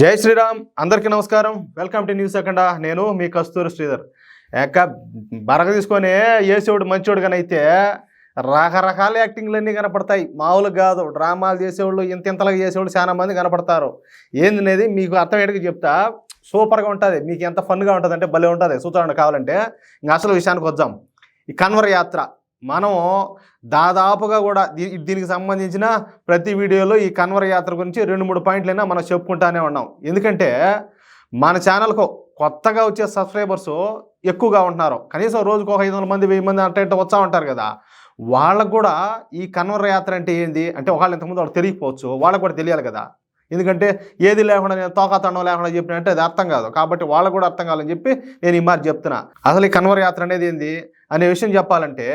జై శ్రీరామ్ అందరికీ నమస్కారం. వెల్కమ్ టు న్యూస్ అఖండ నేను మీ కస్తూరి శ్రీధర్. ఏక బరగ తీసుకొని ఏసేవాడు మంచోడు కానీ అయితే రకరకాల యాక్టింగ్లు అన్నీ కనపడతాయి. మామూలు కాదు డ్రామాలు చేసేవాళ్ళు ఇంత ఇంతలాగా చేసేవాళ్ళు చాలా మంది కనపడతారు. ఏంది అనేది మీకు అర్థమయ్యేటికి చెప్తా. సూపర్గా ఉంటుంది. మీకు ఎంత ఫన్గా ఉంటుంది అంటే భలే ఉంటుంది. సూచన కావాలంటే. ఇంకా అసలు విషయానికి వద్దాం. ఈ కన్వర్ యాత్ర. మనం దాదాపుగా కూడా దీ- దీనికి సంబంధించిన ప్రతి వీడియోలో ఈ కన్వర్ యాత్ర గురించి రెండు మూడు పాయింట్లైనా మనం చెప్పుకుంటానే ఉన్నాం. ఎందుకంటే మన ఛానల్కు కొత్తగా వచ్చే సబ్స్క్రైబర్స్ ఎక్కువగా ఉంటున్నారు. కనీసం రోజుకు ఒక ఐదు వందల మంది వెయ్యి మంది అంటే ఇట్లా వస్తూ ఉంటారు కదా. వాళ్ళకు కూడా ఈ కన్వర్ యాత్ర అంటే ఏంది? అంటే ఒకళ్ళు ఇంతకుముందు వాళ్ళు తెలియకపోవచ్చు వాళ్ళకు కూడా తెలియాలి కదా. ఎందుకంటే ఏది లేకుండా నేను తోకతండం లేకుండా చెప్పినంటే అది అర్థం కాదు. కాబట్టి వాళ్ళకు కూడా అర్థం కావాలని చెప్పి నేను ఈ మాట చెప్తున్నా. అసలు ఈ కన్వర్ యాత్ర అనేది ఏంది? అనే విషయం చెప్పాలంటే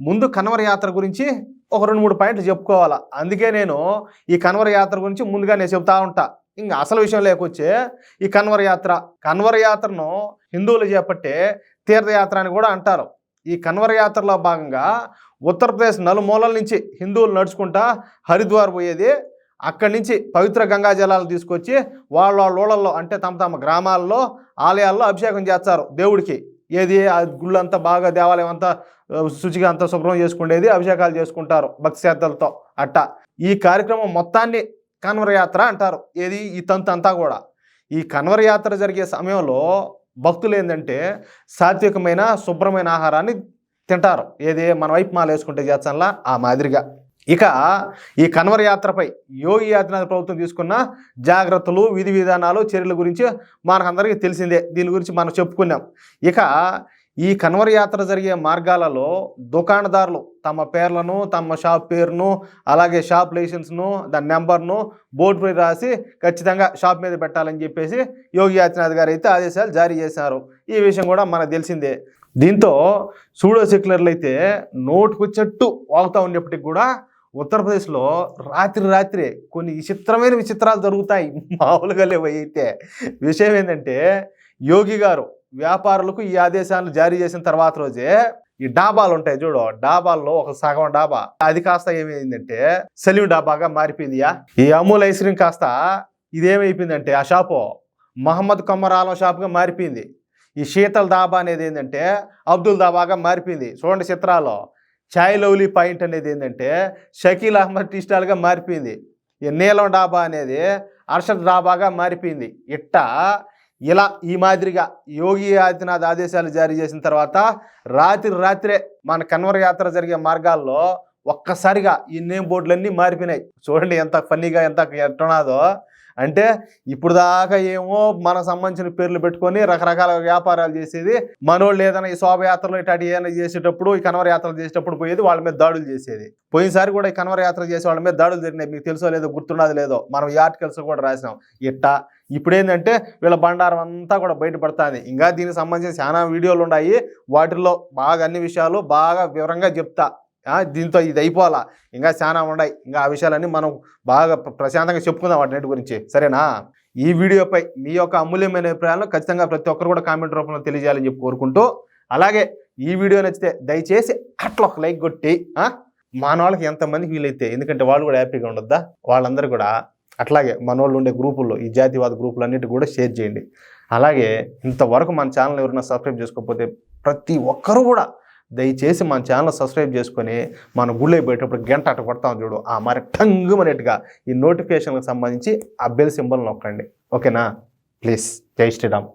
ముందు కన్వర్ యాత్ర గురించి ఒక రెండు మూడు పాయింట్లు చెప్పుకోవాలా. అందుకే నేను ఈ కన్వర్ యాత్ర గురించి ముందుగా నేను చెప్తా ఉంటా. ఇంకా అసలు విషయం లేకొచ్చే ఈ కన్వర్ యాత్ర. కన్వర్ యాత్రను హిందువులు చేపట్టే తీర్థయాత్ర అని కూడా అంటారు. ఈ కన్వర్ యాత్రలో భాగంగా ఉత్తరప్రదేశ్ నలుమూలల నుంచి హిందువులు నడుచుకుంటా హరిద్వార్ పోయేది అక్కడి నుంచి పవిత్ర గంగా జలాలు తీసుకొచ్చి వాళ్ళ వాళ్ళ ఊళ్ళల్లో అంటే తమ తమ గ్రామాల్లో ఆలయాల్లో అభిషేకం చేస్తారు దేవుడికి. ఏది? ఆ గుళ్ళంతా బాగా దేవాలయం అంతా శుచిగా అంతా శుభ్రం చేసుకునేది అభిషేకాలు చేసుకుంటారు భక్తి శ్రద్ధలతో అట్ట. ఈ కార్యక్రమం మొత్తాన్ని కన్వర యాత్ర అంటారు. ఏది? ఈ తంతు అంతా కూడా. ఈ కన్వర యాత్ర జరిగే సమయంలో భక్తులు ఏంటంటే సాత్వికమైన శుభ్రమైన ఆహారాన్ని తింటారు. ఏది? మన వైపు మాల వేసుకుంటే చేస్తానులా? ఆ మాదిరిగా. ఇక ఈ కన్వర యాత్రపై యోగి ఆదిత్యనాథ్ ప్రభుత్వం తీసుకున్న జాగ్రత్తలు విధి విధానాలు చర్యల గురించి మనకందరికీ తెలిసిందే. దీని గురించి మనం చెప్పుకున్నాం. ఇక ఈ కన్వర యాత్ర జరిగే మార్గాలలో దుకాణదారులు తమ పేర్లను తమ షాప్ పేరును అలాగే షాప్ లైసెన్స్ను దాని నెంబర్ను బోర్డు పై రాసి ఖచ్చితంగా షాప్ మీద పెట్టాలని చెప్పేసి యోగి ఆదిత్యనాథ్ గారు అయితే ఆదేశాలు జారీ చేశారు. ఈ విషయం కూడా మనకు తెలిసిందే. దీంతో సూడో సెక్యులర్లు అయితే చెట్టు వాగుతూ ఉండేప్పటికి కూడా ఉత్తరప్రదేశ్లో రాత్రి రాత్రి కొన్ని విచిత్రమైన విచిత్రాలు జరుగుతాయి. మామూలుగా లేవైతే విషయం ఏంటంటే యోగి గారు వ్యాపారులకు ఈ ఆదేశాలను జారీ చేసిన తర్వాత రోజే ఈ డాబాలు ఉంటాయి చూడు డాబాల్లో ఒక సగం డాబా. అది కాస్త ఏమైందంటే సలీం డాబాగా మారిపోయిందియా ఈ అమూల్ ఐస్ క్రీమ్ కాస్త ఇదేమైపోయిందంటే ఆ షాపు మహమ్మద్ కమ్మర్ ఆలం షాప్గా మారిపోయింది. ఈ శీతల్ దాబా అనేది ఏంటంటే అబ్దుల్ దాబాగా మారిపోయింది. చూడండి చిత్రాల్లో. చాయ్ లవ్లీ పాయింట్ అనేది ఏంటంటే షకీల్ అహ్మద్ టీ స్టాల్గా మారిపోయింది. ఈ నీలం డాబా అనేది అర్షద్ డాబాగా మారిపోయింది. ఇట్ట ఇలా ఈ మాదిరిగా యోగి ఆదిత్యనాథ్ ఆదేశాలు జారీ చేసిన తర్వాత రాత్రి రాత్రే మన కన్వర యాత్ర జరిగే మార్గాల్లో ఒక్కసారిగా ఈ నేమ్ బోర్డులన్నీ మారిపోయినాయి. చూడండి ఎంత ఫన్నీగా ఎంత ఎట్టనాదో. అంటే ఇప్పుడు దాకా ఏమో మనకు సంబంధించిన పేర్లు పెట్టుకొని రకరకాల వ్యాపారాలు చేసేది. మనోళ్ళు ఏదైనా ఈ శోభయాత్రలు ఇట్లాంటి ఏదైనా చేసేటప్పుడు ఈ కనవర యాత్రలు చేసేటప్పుడు పోయేది వాళ్ళ మీద దాడులు చేసేది. పోయినసారి కూడా ఈ కనవర యాత్ర చేసే వాళ్ళ మీద దాడులు జరిగినాయి మీకు తెలుసో లేదో గుర్తున్నది లేదో మనం ఈ ఆర్టికల్స్ కూడా రాసినాం. ఇట్టా ఇప్పుడు ఏంటంటే వీళ్ళ బండారం అంతా కూడా బయటపడుతుంది. ఇంకా దీనికి సంబంధించిన చాలా వీడియోలు ఉన్నాయి. వాటిల్లో బాగా అన్ని విషయాలు బాగా వివరంగా చెప్తా. దీంతో ఇది అయిపోవాలా? ఇంకా చాలా ఉన్నాయి. ఇంకా ఆ విషయాలన్నీ మనం బాగా ప్రశాంతంగా చెప్పుకుందాం వాటి గురించి. సరేనా? ఈ వీడియోపై మీ యొక్క అమూల్యమైన అభిప్రాయాలను ఖచ్చితంగా ప్రతి ఒక్కరు కూడా కామెంట్ రూపంలో తెలియజేయాలని చెప్పి కోరుకుంటూ అలాగే ఈ వీడియో నచ్చితే దయచేసి అట్లా ఒక లైక్ కొట్టి మన వాళ్ళకి ఎంతమందికి వీలైతే ఎందుకంటే వాళ్ళు కూడా హ్యాపీగా ఉండొద్దా? వాళ్ళందరూ కూడా అట్లాగే మన వాళ్ళు ఉండే గ్రూపుల్లో ఈ జాతివాద గ్రూపులు అన్నిటి కూడా షేర్ చేయండి. అలాగే ఇంతవరకు మన ఛానల్ ఎవరైనా సబ్స్క్రైబ్ చేసుకోకపోతే ప్రతి ఒక్కరూ కూడా దయచేసి మన ఛానల్ సబ్స్క్రైబ్ చేసుకొని మన గుళ్ళో పోయేటప్పుడు గంట అట్ట కొడతాం చూడు. ఆ మరి టంగుమనేట్టుగా ఈ నోటిఫికేషన్కి సంబంధించి ఆ బెల్ సింబల్ నొక్కండి. ఓకేనా? ప్లీజ్. జై శ్రీరామ్.